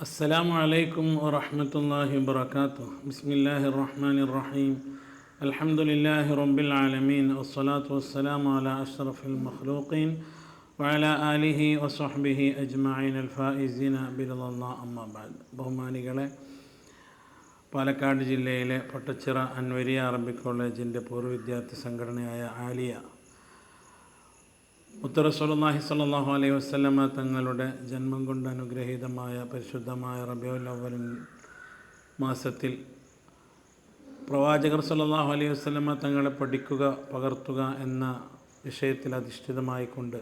السلام عليكم ورحمة الله وبركاته بسم الله الرحمن الرحيم الحمد لله رب العالمين والصلاة والسلام على أشرف المخلوقين وعلى آله وصحبه أجمعين الفائزين برضا الله أما بعد ബഹുമാനികളെ പാലക്കാട് ജില്ലയിലെ പൊട്ടച്ചിറ അൻവരിയ അറബിക് കോളേജിൻ്റെ പൂർവ്വ വിദ്യാർത്ഥി സംഘടനയായ ആലിയ മുത്തറസുല്ലാഹി സാഹു അലൈഹി വസ്ലമ തങ്ങളുടെ ജന്മം കൊണ്ട് അനുഗ്രഹീതമായ പരിശുദ്ധമായ റബിയുൽ അവൽ മാസത്തിൽ പ്രവാചകർ സല്ലല്ലാഹു അലൈഹി വസ്ലമ തങ്ങളെ പഠിക്കുക പകർത്തുക എന്ന വിഷയത്തിൽ അധിഷ്ഠിതമായിക്കൊണ്ട്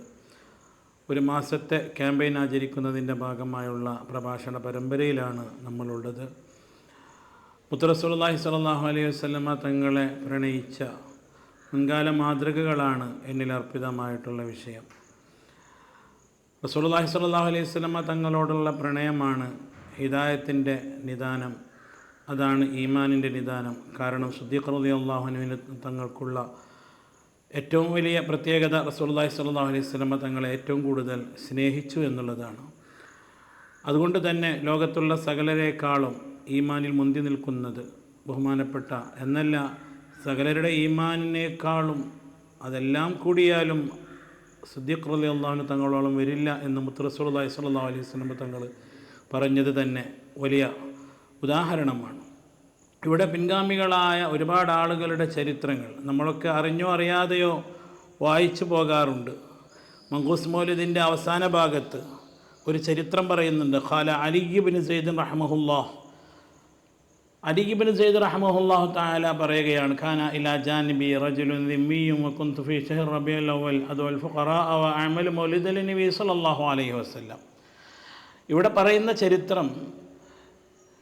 ഒരു മാസത്തെ ക്യാമ്പയിൻ ആചരിക്കുന്നതിന്റെ ഭാഗമായുള്ള പ്രഭാഷണ പരമ്പരയിലാണ് നമ്മളുള്ളത്. മുത്തറസുല്ലാഹി സാഹു അലൈഹി വസ്ലമ തങ്ങളെ പ്രണയിച്ച മുൻകാല മാതൃകകളാണ് എന്നിൽ അർപ്പിതമായിട്ടുള്ള വിഷയം. റസൂലുള്ളാഹി സ്വല്ലല്ലാഹു അലൈഹി വസല്ലമ തങ്ങളോടുള്ള പ്രണയമാണ് ഹിദായത്തിന്റെ നിദാനം. അതാണ് ഈമാനിന്റെ നിദാനം. കാരണം സുദ്ദീഖ് റളിയല്ലാഹു അൻഹു തങ്ങൾക്കുള്ള ഏറ്റവും വലിയ പ്രത്യേകത റസൂലുള്ളാഹി സ്വല്ലല്ലാഹു അലൈഹി വസല്ലമ തങ്ങളെ ഏറ്റവും കൂടുതൽ സ്നേഹിച്ചു എന്നുള്ളതാണ്. അതുകൊണ്ട് തന്നെ ലോകത്തുള്ള സകലരേക്കാളും ഈമാനിൽ മുന്തി നിൽക്കുന്നത് ബഹുമാനപ്പെട്ട എന്നല്ല സകലരുടെ ഈമാനിനേക്കാളും അതെല്ലാം കൂടിയാലും സുദ്ദീഖ് റലി അള്ളാഹുന് തങ്ങളോളം വരില്ല എന്ന് മുത്തറസുല്ലാഹി സ്വല്ലാ അലൈഹി വസല്ലം തങ്ങൾ പറഞ്ഞത് തന്നെ വലിയ ഉദാഹരണമാണ്. ഇവിടെ പിൻഗാമികളായ ഒരുപാട് ആളുകളുടെ ചരിത്രങ്ങൾ നമ്മളൊക്കെ അറിഞ്ഞോ അറിയാതെയോ വായിച്ചു പോകാറുണ്ട്. മങ്കൂസ് മൗലിദിന്റെ അവസാന ഭാഗത്ത് ഒരു ചരിത്രം പറയുന്നുണ്ട്. ഖാല അലിബിൻ സെയ്ദിൻ റഹ്മഹുല്ലാഹ്. അലിബിൻ സെയ്ദ് റഹ്മഹുല്ലാഹു താല പറയുകയാണ് ഖാന ഇലാ ജാനിബി റജുലുൻ ദിമ്മിയും ഷഹർ അവൽ അവ സല്ലല്ലാഹു അലൈഹി വസല്ലം. ഇവിടെ പറയുന്ന ചരിത്രം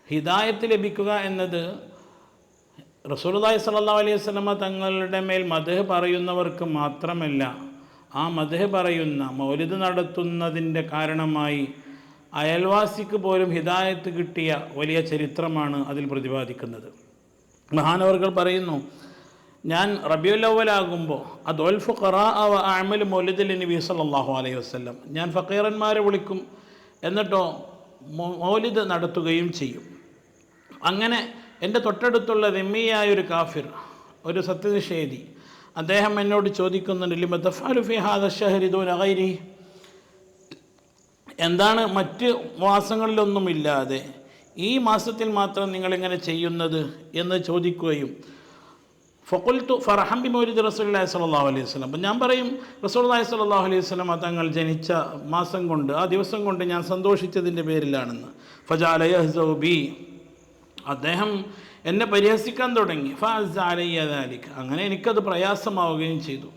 ഹിദായത്ത് ലഭിക്കുക എന്നത് റസൂലുള്ളാഹി സല്ലാ അലൈഹി വസ്ലമ തങ്ങളുടെ മേൽ മദ്ഹ് പറയുന്നവർക്ക് മാത്രമല്ല ആ മദ്ഹ് പറയുന്ന മൗലിദ് നടത്തുന്നതിന്റെ കാരണമായി അയൽവാസിക്ക് പോലും ഹിദായത്ത് കിട്ടിയ വലിയ ചരിത്രമാണ് അതിൽ പ്രതിപാദിക്കുന്നത്. മഹാനവർകൾ പറയുന്നു ഞാൻ റബിയുല്ലവലാകുമ്പോൾ അദോൽഫ് ഖറാ അവ അമൽ മൗലിദുൽ നബി സല്ലല്ലാഹു അലൈഹി വസ്ലം ഞാൻ ഫക്കീറന്മാരെ വിളിക്കും എന്നിട്ടോ മൗലിദ് നടത്തുകയും ചെയ്യും. അങ്ങനെ എന്റെ തൊട്ടടുത്തുള്ള രമ്മിയായ ഒരു കാഫിർ ഒരു സത്യനിഷേധി അദ്ദേഹം എന്നോട് ചോദിക്കുന്നുണ്ട് ലിമത്തഫാലുഫി ഹാദ ഷഹരിദൂൻ അഗൈരി എന്താണ് മറ്റ് മാസങ്ങളിലൊന്നുമില്ലാതെ ഈ മാസത്തിൽ മാത്രം നിങ്ങളിങ്ങനെ ചെയ്യുന്നത് എന്ന് ചോദിക്കുകയും ഫക്കുൽത്തു ഫർഹംബി മൗലിദ് റസൂലി സ്വല്ലല്ലാഹു അലൈഹി വസല്ലം. അപ്പം ഞാൻ പറയും റസൂലുള്ളാഹി സ്വല്ലല്ലാഹു അലൈഹി വസല്ലം തങ്ങൾ ജനിച്ച മാസം കൊണ്ട് ആ ദിവസം കൊണ്ട് ഞാൻ സന്തോഷിച്ചതിന്റെ പേരിലാണെന്ന്. ഫജാലയഹ്സൗ ബി. അദ്ദേഹം എന്നെ പരിഹസിക്കാൻ തുടങ്ങി. ഫാസ് അലയ്യദാലിക്ക് അങ്ങനെ എനിക്കത് പ്രയാസമാവുകയും ചെയ്തു.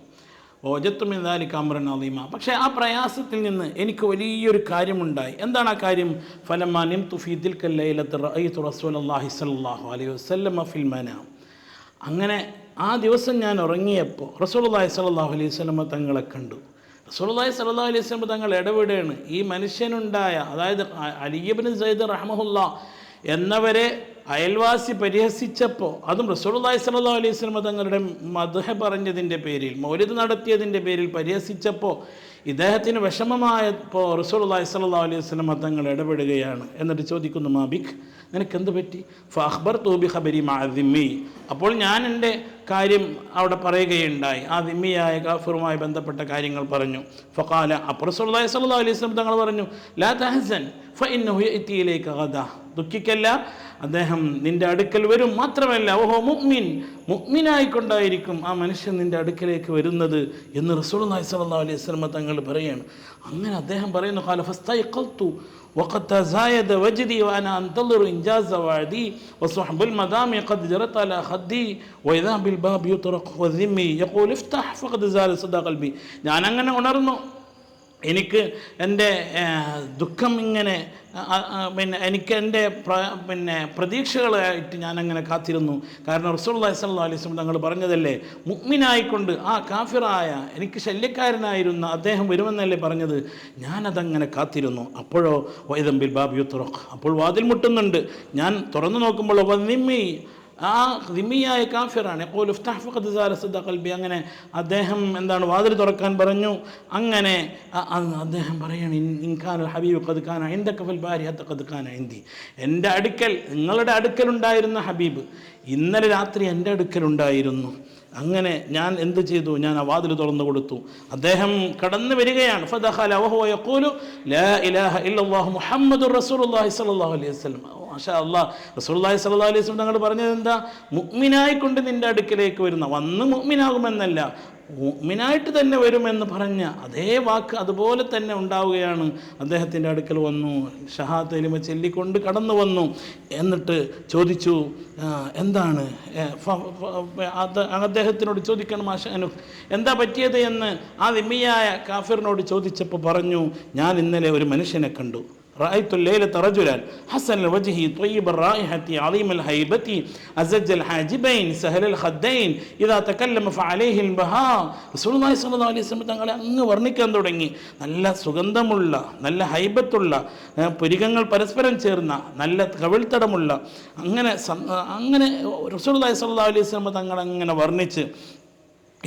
ഓജത്തുമിതാലി കാമറൻ അലീമ പക്ഷേ ആ പ്രയാസത്തിൽ നിന്ന് എനിക്ക് വലിയൊരു കാര്യമുണ്ടായി. എന്താണ് ആ കാര്യം? ഫലമാനിം തുഫീദിൽ കല്ലയിലത്ത് റഅയ്തു റസൂലല്ലാഹി സ്വല്ലല്ലാഹു അലൈഹി വസല്ലം ഫിൽ മനാം. അങ്ങനെ ആ ദിവസം ഞാൻ ഉറങ്ങിയപ്പോൾ റസൂലുള്ളാഹി സ്വല്ലല്ലാഹു അലൈഹി വസ്ലമ തങ്ങളെ കണ്ടു. റസൂലുള്ളാഹി സ്വല്ലല്ലാഹു അലൈഹി വസല്ലം തങ്ങൾ ഇടപെടുകയാണ്. ഈ മനുഷ്യനുണ്ടായ അതായത് അലിയബിൻ സയ്യിദ് റഹ്മഹുല്ല എന്നവരെ അയൽവാസി പരിഹസിച്ചപ്പോൾ അതും റസൂലുള്ളാഹി സ്വല്ലല്ലാഹു അലൈഹി വസല്ലം തങ്ങളുടെ മദ്ഹ പറഞ്ഞതിന്റെ പേരിൽ മൗലിദ് നടത്തിയതിന്റെ പേരിൽ പരിഹസിച്ചപ്പോൾ ഇദ്ദേഹത്തിന് വിഷമമായപ്പോൾ റസൂലുള്ളാഹി സ്വല്ലല്ലാഹു അലൈഹി വസല്ലം തങ്ങൾ ഇടപെടുകയാണ്. എന്നിട്ട് ചോദിക്കുന്നു മാബിക് നിനക്ക് എന്ത് പറ്റി? ഫഹ്ബർ തോബി ഹബരി മാദിമ്മി അപ്പോൾ ഞാൻ എന്റെ കാര്യം അവിടെ പറയുകയുണ്ടായി. ആ ദിമ്മിയായ കാഫറുമായി ബന്ധപ്പെട്ട കാര്യങ്ങൾ പറഞ്ഞു. ഫഖാല അപ്പോൾ റസൂലുള്ളാഹി അലൈഹി വസല്ലം തങ്ങൾ പറഞ്ഞു ലാ തഹസൻ ഫഇന്നഹു യഅതിയിലേക്ക് ഗദ ദുഃഖിക്കല്ല അദ്ദേഹം നിന്റെ അടുക്കൽ വരും മാത്രമല്ല ഓഹോ മുഅ്മിൻ മുഅ്മിനായിക്കൊണ്ടായിരിക്കും ആ മനുഷ്യൻ നിന്റെ അടുക്കലേക്ക് വരുന്നത് എന്ന് റസൂലുള്ളാഹി സ്വല്ലല്ലാഹു അലൈഹി വസല്ലം തങ്ങൾ പറയാണ് അങ്ങനെ അദ്ദേഹം പറയുന്നു ഖാല ഫസ്തൈഖൽതു وقد تزايد وجدي وانا انتظر انجاز وعدي وصحب المدام قد جرت على خدي واذا بالباب يطرق والذمي يقول افتح فقد زال صدى قلبي ഞാൻ അങ്ങനെ ഉണർന്നു എനിക്ക് എന്റെ ദുഃഖം ഇങ്ങനെ പിന്നെ എനിക്ക് എന്റെ പിന്നെ പ്രതീക്ഷകളായിട്ട് ഞാനങ്ങനെ കാത്തിരുന്നു. കാരണം റസൂള്ളി സല്ലാ അലൈഹി സ്വലം തങ്ങൾ പറഞ്ഞതല്ലേ മുഗ്മിനായിക്കൊണ്ട് ആ കാഫിറായ എനിക്ക് ശല്യക്കാരനായിരുന്ന അദ്ദേഹം വരുമെന്നല്ലേ പറഞ്ഞത്. ഞാനതങ്ങനെ കാത്തിരുന്നു. അപ്പോഴോ വൈദംബിൽ ബാബിയു തുറക്ക് അപ്പോൾ വാതിൽ മുട്ടുന്നുണ്ട്. ഞാൻ തുറന്നു നോക്കുമ്പോൾ വന്നിമ്മി ആ ദിമിയായ കാഫിറാണ്. അപ്പോൾ ഉഫ്താഹ് ഫഖദ് സാല സദ്ദ ഖൽബി. അങ്ങനെ അദ്ദേഹം എന്താണ് വാതിൽ തുറക്കാൻ പറഞ്ഞു. അങ്ങനെ അദ്ദേഹം പറയാണ് ഇൻഖാൻ ഹബീബ് ഖാന എന്റെ കഫൽ ഭാര്യ ഖാന എന്തി എന്റെ അടുക്കൽ നിങ്ങളുടെ അടുക്കലുണ്ടായിരുന്ന ഹബീബ് ഇന്നലെ രാത്രി എന്റെ അടുക്കലുണ്ടായിരുന്നു അങ്ങനെ ഞാൻ എന്ത് ചെയ്തു? ഞാൻ ആ വാതിൽ തുറന്നു കൊടുത്തു. അദ്ദേഹം കടന്നു വരികയാണ്. ഫദഖല വഹുവ യഖൂലു ലാ ഇലാഹ ഇല്ലല്ലാഹു മുഹമ്മദുർ റസൂലുള്ളാഹി സ്വല്ലല്ലാഹു അലൈഹി വസല്ലം. മാഷാ അല്ലാഹ് റസൂലുള്ളാഹി സല്ലാ അലൈഹി വസല്ലം തങ്ങൾ പറഞ്ഞത് എന്താ? മുഗ്മിനായിക്കൊണ്ട് നിന്റെ അടുക്കിലേക്ക് വരുന്ന വന്ന് മുഗ്മിനാകുമെന്നല്ല മുഗ്മിനായിട്ട് തന്നെ വരുമെന്ന് പറഞ്ഞ അതേ വാക്ക് അതുപോലെ തന്നെ ഉണ്ടാവുകയാണ്. അദ്ദേഹത്തിന്റെ അടുക്കൽ വന്നു ഷഹാത്ത് എലിമ ചൊല്ലിക്കൊണ്ട് കടന്നു വന്നു. എന്നിട്ട് ചോദിച്ചു എന്താണ്? അദ്ദേഹത്തിനോട് ചോദിക്കണം മാഷനു എന്താ പറ്റിയത് എന്ന്? ആ ദിമ്മിയായ കാഫിറിനോട് ചോദിച്ചപ്പോൾ പറഞ്ഞു ഞാൻ ഇന്നലെ ഒരു മനുഷ്യനെ കണ്ടു. رأيت الليلة رجلا حسن الوجه طيب الرائحة عظيم الهيبة أزج الحاجبين سهل الخدين إذا تكلم فعليه البهاء رسول الله صلى الله عليه وسلم തങ്ങളെ അങ്ങ് വർണ്ണിക്കാൻ തുടങ്ങി നല്ല സുഗന്ധമുള്ള നല്ല ഹൈബത്തുള്ള ഏ, പുരികങ്ങൾ പരസ്പരം ചേർന്ന നല്ല കവിൾത്തടമുള്ള അങ്ങനെ സം- അങ്ങനെ റസൂൽ സല്ലാ അലൈഹി വസല്ലം തങ്ങൾ അങ്ങനെ വർണ്ണിച്ച്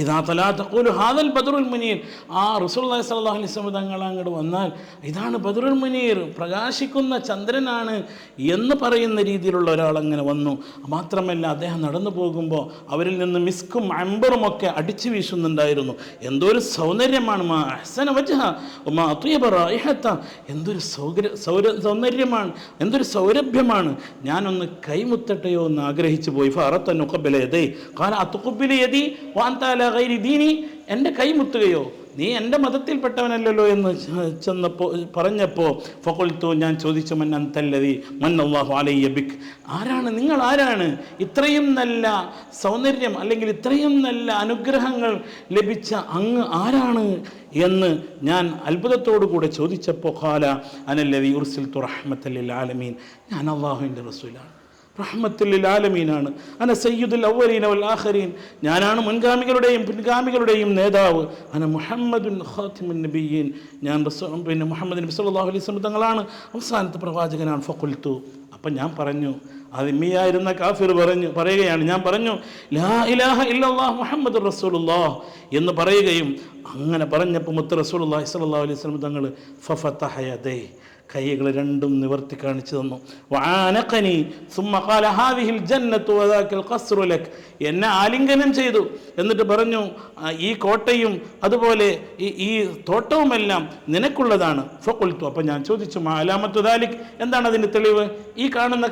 ഇതാ തലാ തഖൂലു ഹാദൽ ബദറുൽ മുനീർ. ആ റസൂലുള്ളാഹി സ്വല്ലല്ലാഹു അലൈഹി വസല്ലം തങ്ങൾ അങ്ങോട്ട് വന്നാൽ ഇതാണ് ബദറുൽ മുനീർ. പ്രകാശിക്കുന്ന ചന്ദ്രനാണ് എന്ന് പറയുന്ന രീതിയിലുള്ള ഒരാൾ അങ്ങനെ വന്നു. മാത്രമല്ല അദ്ദേഹം നടന്നു പോകുമ്പോൾ അവരിൽ നിന്ന് മിസ്കും അമ്പറും ഒക്കെ അടിച്ചു വീശുന്നുണ്ടായിരുന്നു. എന്തോ ഒരു സൗന്ദര്യമാണ് മാ അഹ്സന വജ്ഹ മാ റായിഹത്ത എന്തൊരു സൗകര്യ സൗര സൗന്ദര്യമാണ് എന്തൊരു സൗരഭ്യമാണ്. ഞാനൊന്ന് കൈമുത്തട്ടെയോ എന്ന് ആഗ്രഹിച്ചു പോയി. ഫറത്തനുക്കബിലയതേ കാല യതി വാന്താല ഗൈരി ദീനി എന്റെ കൈമുത്തുകയോ നീ എന്റെ മതത്തിൽപ്പെട്ടവനല്ലല്ലോ എന്ന് ചെന്നപ്പോൾ പറഞ്ഞപ്പോൾ ഫകൊൽത്തു ഞാൻ ചോദിച്ചു മന്നൻ തല്ലതി മന്നല്ലാഹു അലയ്യ ബിക്? ആരാണ്? നിങ്ങൾ ആരാണ്? ഇത്രയും നല്ല സൗന്ദര്യം അല്ലെങ്കിൽ ഇത്രയും നല്ല അനുഗ്രഹങ്ങൾ ലഭിച്ച അങ്ങ് ആരാണ്? എന്ന് ഞാൻ അത്ഭുതത്തോടു കൂടെ ചോദിച്ചപ്പോൾ ഖാല അനല്ലതി ഉർസിൽ തുറഹ്മത്തല്ലിൽ ആലമീൻ. ഞാൻ അള്ളാഹുവിന്റെ റസൂലാണ്. റഹ്മത്തുല്ലിൽ ആലമീനാണ് അന സയ്യിദുൽ അവലീൻ അവൽ ആഹരീൻ ഞാനാണ് മുൻഗാമികളുടെയും പിൻഗാമികളുടെയും നേതാവ്. അന മുഹമ്മദുൻ ഖാത്തിമുൻ നബിയീൻ. ഞാൻ പിന്നെ മുഹമ്മദ് നബി സല്ലല്ലാഹു അലൈഹി വസല്ലം തങ്ങളാണ്. അവസാനത്തെ പ്രവാചകനാണ്. ഫക്കുൽത്തു അപ്പം ഞാൻ പറഞ്ഞു അതിമ്മിയായിരുന്ന കാഫിർ പറഞ്ഞു പറയുകയാണ്. ഞാൻ പറഞ്ഞു ലാ ഇലാഹ ഇല്ലല്ലാഹ് മുഹമ്മദ് റസൂലുല്ലാ എന്ന് പറയുകയും അങ്ങനെ പറഞ്ഞപ്പോൾ മുത്ത് റസൂലുള്ളാഹി സ്വല്ലല്ലാഹു അലൈഹി വസല്ലം തങ്ങൾ ഫഫതഹ യദൈ. കൈകൾ രണ്ടും നിവർത്തി കാണിച്ചു തന്നു. വാനക്കനി സുമ്മ ഖാല ഹാദിഹിൽ ജന്നത്തു എന്നെ ആലിംഗനം ചെയ്തു. എന്നിട്ട് പറഞ്ഞു ഈ കോട്ടയും അതുപോലെ ഈ ഈ തോട്ടവുമെല്ലാം നിനക്കുള്ളതാണ്. ഫൊക്കൊളുത്തു അപ്പം ഞാൻ ചോദിച്ചു മാലാമത്തു ദാലിക്? എന്താണ് അതിന്റെ തെളിവ്? ഈ കാണുന്ന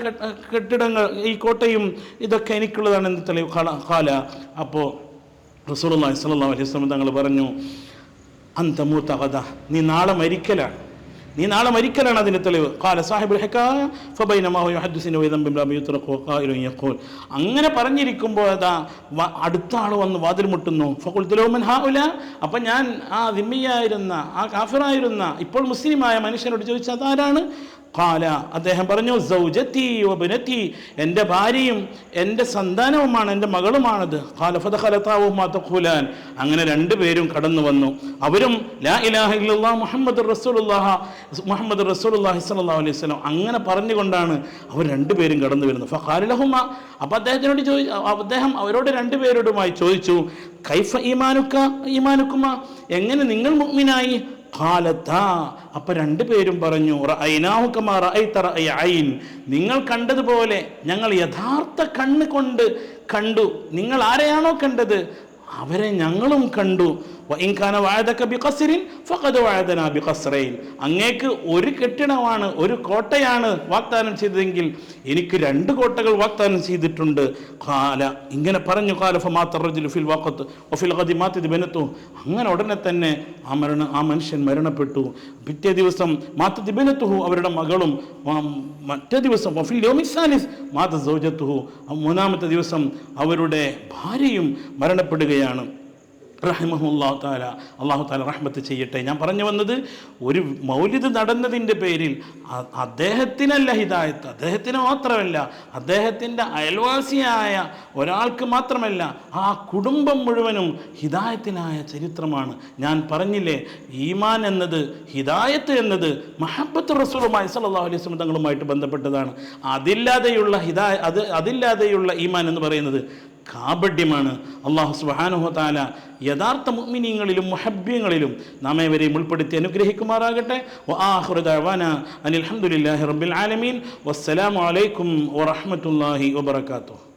കെട്ടിടങ്ങൾ ഈ കോട്ടയും ഇതൊക്കെ എനിക്കുള്ളതാണ് എന്ന് തെളിവ്? കാല അപ്പോൾ റസൂലുള്ളാഹി സ്വല്ലല്ലാഹു അലൈഹി വസല്ലം തങ്ങൾ പറഞ്ഞു അന്തമൂത്ത കഥ നീ നാളെ മരിക്കലാണ്. നീ നാളെ മരിക്കലാണ് അതിന്റെ തെളിവ്. കാല സാഹിബ് അങ്ങനെ പറഞ്ഞിരിക്കുമ്പോൾ അതാ അടുത്ത ആൾ വന്ന് വാതിൽ മുട്ടുന്നു. ഫഖുൽതു അപ്പൊ ഞാൻ ആ ദിമ്മിയായിരുന്ന ആ കാഫിറായിരുന്ന ഇപ്പോൾ മുസ്ലിമായ മനുഷ്യനോട് ചോദിച്ചാൽ അതാരാണ്? കാല അദ്ദേഹം പറഞ്ഞു സൗജത്തി ഒബനത്തി എന്റെ ഭാര്യയും എന്റെ സന്താനവുമാണ് എന്റെ മകളുമാണത്. കാലഫത ഖലത്താവും ഫതഖലതാവുമാത്തഖുലാൻ അങ്ങനെ രണ്ടുപേരും കടന്നു വന്നു. അവരും ലാ ഇലാഹ ഇല്ലാ മുഹമ്മദ് റസൂലുള്ളാഹ. മുഹമ്മദ് റസൂലുള്ളാഹി സ്വല്ലല്ലാഹു അലൈഹി വസല്ലം അങ്ങനെ പറഞ്ഞുകൊണ്ടാണ് അവർ രണ്ടുപേരും കടന്നു വരുന്നത്. ഫഹാലിലഹുമ അപ്പോൾ അദ്ദേഹത്തിനോട് ചോദി അദ്ദേഹം അവരോട് രണ്ടുപേരോടുമായി ചോദിച്ചു കൈഫ ഈമാനുക്ക ഈമാനുക്കുമ? എങ്ങനെ നിങ്ങൾ മുഗ്മിനായി ഖാലത്താ. അപ്പൊ രണ്ടുപേരും പറഞ്ഞു നിങ്ങൾ കണ്ടതുപോലെ ഞങ്ങൾ യഥാർത്ഥ കണ്ണ് കൊണ്ട് കണ്ടു. നിങ്ങൾ ആരെയാണോ കണ്ടത്? അവരെ ഞങ്ങളും കണ്ടു. വഇൻകാന വഅദക ബിഖസ്രിൻ ഫഖദ് വഅദനാ ബിഖസ്റൈൻ അങ്ങേക്ക് ഒരു കെട്ടിടമാണ് ഒരു കോട്ടയാണ് വാഗ്ദാനം ചെയ്തതെങ്കിൽ എനിക്ക് രണ്ട് കോട്ടകൾ വാഗ്ദാനം ചെയ്തിട്ടുണ്ട്. കാല ഇങ്ങനെ പറഞ്ഞു കാലഫ റജുലു ഫിൽ വാക്കത്ത് വഫിൽ ഗദി മാത്തത് ബനത്തു അങ്ങനെ ഉടനെ തന്നെ ആ മരണ ആ മനുഷ്യൻ മരണപ്പെട്ടു. പിറ്റേ ദിവസം മാത്തത് ബനത്തുഹു അവരുടെ മകളും മറ്റേ ദിവസം ഒഫിൽ യോമിസാലിസ് മാത സൗജത്തുഹു മൂന്നാമത്തെ ദിവസം അവരുടെ ഭാര്യയും മരണപ്പെടുകയാണ്. റഹിമഹുല്ലാഹു താല അള്ളാഹു താല റഹ്മത്ത് ചെയ്യട്ടെ. ഞാൻ പറഞ്ഞു വന്നത് ഒരു മൗലിദ് നടന്നതിന്റെ പേരിൽ അദ്ദേഹത്തിനല്ല ഹിദായത്ത് അദ്ദേഹത്തിന് മാത്രമല്ല അദ്ദേഹത്തിന്റെ അയൽവാസിയായ ഒരാൾക്ക് മാത്രമല്ല ആ കുടുംബം മുഴുവനും ഹിദായത്തിനായ ചരിത്രമാണ്. ഞാൻ പറഞ്ഞില്ലേ ഈമാൻ എന്നത് ഹിദായത്ത് എന്നത് മഹബത്ത് റസൂലുമായി സല്ലാ അലൈഹി വസല്ലം തങ്ങളുമായിട്ട് ബന്ധപ്പെട്ടതാണ്. അതില്ലാതെയുള്ള ഹിദായ അത് അതില്ലാതെയുള്ള ഈമാൻ എന്ന് പറയുന്നത് കാപഡ്യമാണ് അള്ളാഹു സുബ്ഹാനഹു താല യഥാർത്ഥ മുഅ്മിനീങ്ങളിലും മുഹബ്യങ്ങളിലും നാം ഏവരെയും ഉൾപ്പെടുത്തി അനുഗ്രഹിക്കുമാറാകട്ടെ. വആഖിറു റബിൻ അനിൽ റബ്ബിൽ ആലമീൻ. വസ്സലാമലൈക്കും വറഹ്മത്തുള്ളാഹി വബറകാതുഹു.